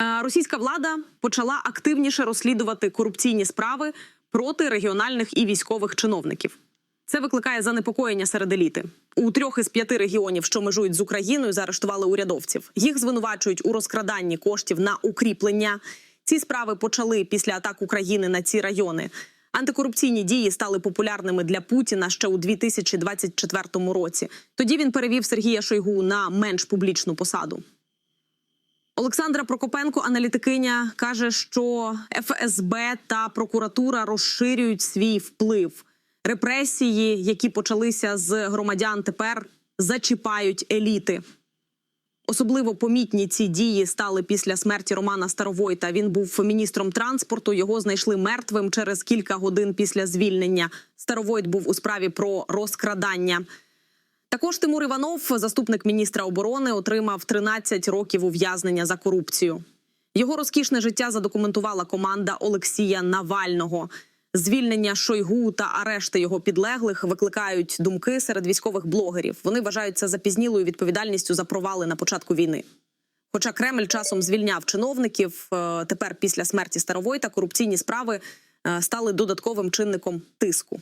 Е, Російська влада почала активніше розслідувати корупційні справи проти регіональних і військових чиновників. Це викликає занепокоєння серед еліти. У трьох із п'яти регіонів, що межують з Україною, заарештували урядовців. Їх звинувачують у розкраданні коштів на укріплення. Ці справи почали після атак України на ці райони. Антикорупційні дії стали популярними для Путіна ще у 2024 році. Тоді він перевів Сергія Шойгу на менш публічну посаду. Олександра Прокопенко, аналітикиня, каже, що ФСБ та прокуратура розширюють свій вплив. Репресії, які почалися з громадян, тепер зачіпають еліти. Особливо помітні ці дії стали після смерті Романа Старовойта. Він був міністром транспорту. Його знайшли мертвим через кілька годин після звільнення. Старовойт був у справі про розкрадання. Також Тимур Іванов, заступник міністра оборони, отримав 13 років ув'язнення за корупцію. Його розкішне життя задокументувала команда Олексія Навального. Звільнення Шойгу та арешти його підлеглих викликають думки серед військових блогерів. Вони вважають це запізнілою відповідальністю за провали на початку війни. Хоча Кремль часом звільняв чиновників, е, тепер після смерті Старовойта корупційні справи е, стали додатковим чинником тиску.